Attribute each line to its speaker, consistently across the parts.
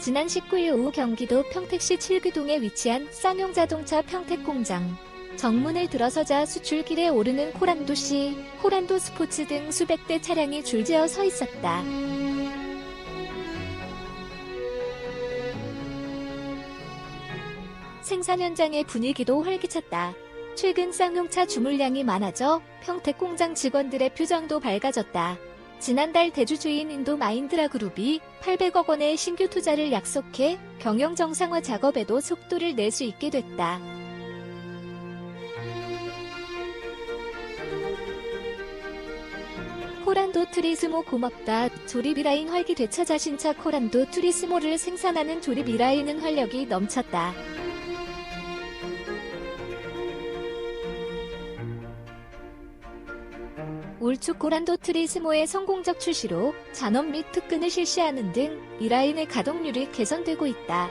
Speaker 1: 지난 19일 오후 경기도 평택시 칠귀동에 위치한 쌍용자동차 평택공장. 정문을 들어서자 수출길에 오르는 코란도시, 코란도 스포츠 등 수백 대 차량이 줄지어 서 있었다. 생산 현장의 분위기도 활기찼다. 최근 쌍용차 주물량이 많아져 평택 공장 직원들의 표정도 밝아졌다. 지난달 대주주인 인도 마인드라 그룹이 800억 원의 신규 투자를 약속해 경영 정상화 작업에도 속도를 낼 수 있게 됐다. 코란도 트리스모 고맙다. 조립 이라인 활기 되차 자신차 코란도 트리스모를 생산하는 조립 이라인은 활력이 넘쳤다. 올초 고란도 트리스모의 성공적 출시로 잔업 및 특근을 실시하는 등 이 라인의 가동률이 개선되고 있다.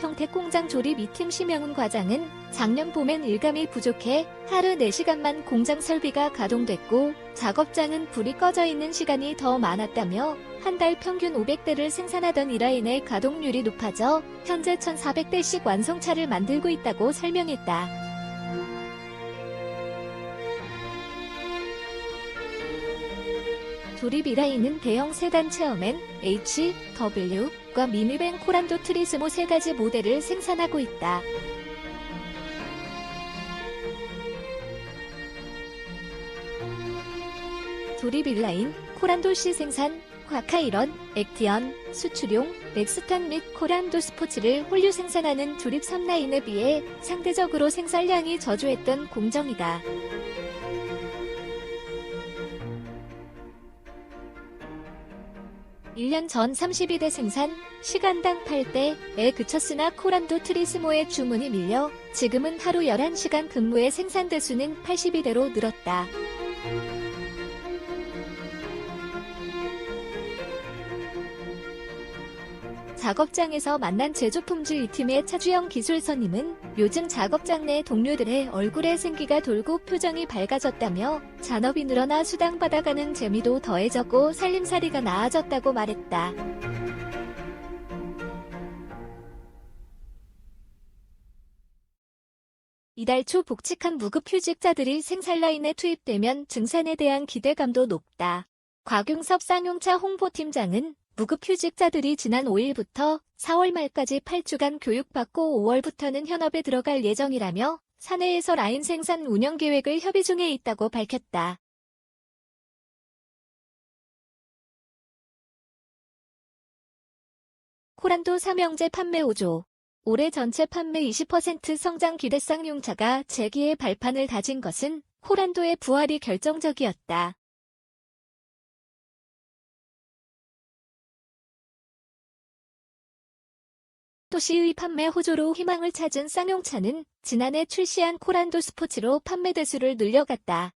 Speaker 1: 평택공장 조립 2팀 심영훈 과장은 작년 봄엔 일감이 부족해 하루 4시간만 공장 설비가 가동됐고 작업장은 불이 꺼져 있는 시간이 더 많았다며 한 달 평균 500대를 생산하던 이 라인의 가동률이 높아져 현재 1,400대씩 완성차를 만들고 있다고 설명했다. 조립 이라인은 대형 세단 체어맨 H, W 과 미니밴 코란도 트리스모 세 가지 모델을 생산하고 있다. 조립 일라인, 코란도시 생산, 과카이런, 액티언, 수출용, 렉스탄 및 코란도 스포츠를 홀류 생산하는 조립 3라인에 비해 상대적으로 생산량이 저조했던 공정이다. 일년전 32대 생산, 시간당 8대에 그쳤으나 코란도 트리스모의 주문이 밀려 지금은 하루 11시간 근무의 생산 대수는 82대로 늘었다. 작업장에서 만난 제조품질 이 팀의 차주영 기술선임은 요즘 작업장 내 동료들의 얼굴에 생기가 돌고 표정이 밝아졌다며 잔업이 늘어나 수당 받아가는 재미도 더해졌고 살림살이가 나아졌다고 말했다. 이달 초 복직한 무급 휴직자들이 생산라인에 투입되면 증산에 대한 기대감도 높다. 곽용섭 쌍용차 홍보팀장은 무급 휴직자들이 지난 5일부터 4월 말까지 8주간 교육받고 5월부터는 현업에 들어갈 예정이라며 사내에서 라인 생산 운영 계획을 협의 중에 있다고 밝혔다. 코란도 삼형제 판매 5조 올해 전체 판매 20% 성장 기대 쌍용차가 재기의 발판을 다진 것은 코란도의 부활이 결정적이었다. 도시의 판매 호조로 희망을 찾은 쌍용차는 지난해 출시한 코란도 스포츠로 판매 대수를 늘려갔다.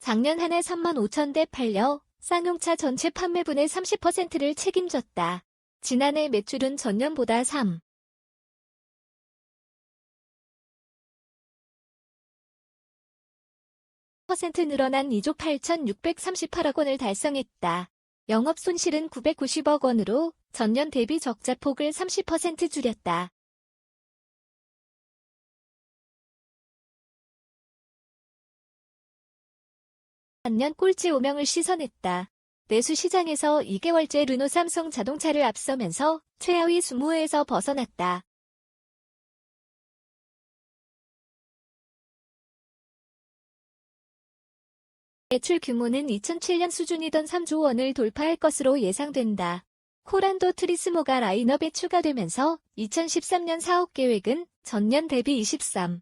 Speaker 1: 작년 한 해 3만 5천 대 팔려 쌍용차 전체 판매분의 30%를 책임졌다. 지난해 매출은 전년보다 3. 퍼센트 늘어난 2조 8,638억 원을 달성했다. 영업 손실은 990억 원으로 전년 대비 적자 폭을 30% 줄였다. 반년 꼴찌 5명을 시선했다. 내수 시장에서 2개월째 르노 삼성 자동차를 앞서면서 최하위 20에서 벗어났다. 매출 규모는 2007년 수준이던 3조 원을 돌파할 것으로 예상된다. 코란도 트리스모가 라인업에 추가되면서 2013년 사업 계획은 전년 대비 23.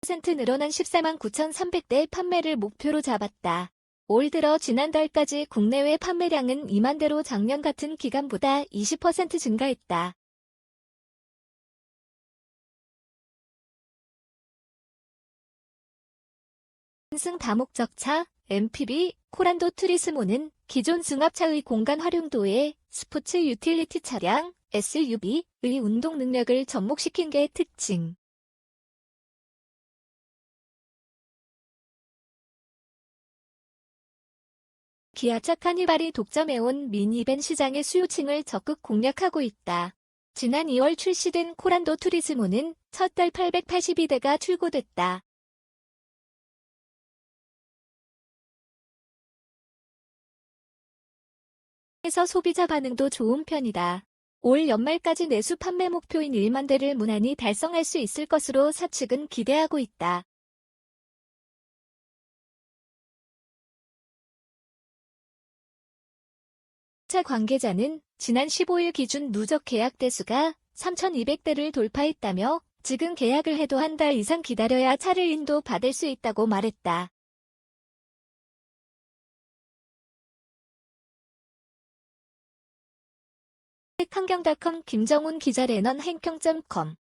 Speaker 1: 퍼센트 늘어난 14만 9,300대 판매를 목표로 잡았다. 올 들어 지난달까지 국내외 판매량은 2만 대로 작년 같은 기간보다 20% 증가했다. 승 다목적차, MPV, 코란도 투리스모는 기존 승합차의 공간 활용도에 스포츠 유틸리티 차량, SUV의 운동 능력을 접목시킨 게 특징. 기아차 카니발이 독점해온 미니밴 시장의 수요층을 적극 공략하고 있다. 지난 2월 출시된 코란도 투리스모는 첫 달 882대가 출고됐다. 에서 소비자 반응도 좋은 편이다. 올 연말까지 내수 판매 목표인 1만 대를 무난히 달성할 수 있을 것으로 사측은 기대하고 있다. 차 관계자는 지난 15일 기준 누적 계약 대수가 3,200대를 돌파했다며 지금 계약을 해도 한 달 이상 기다려야 차를 인도 받을 수 있다고 말했다. 환경닷컴 김정훈 기자 레넌 행평.com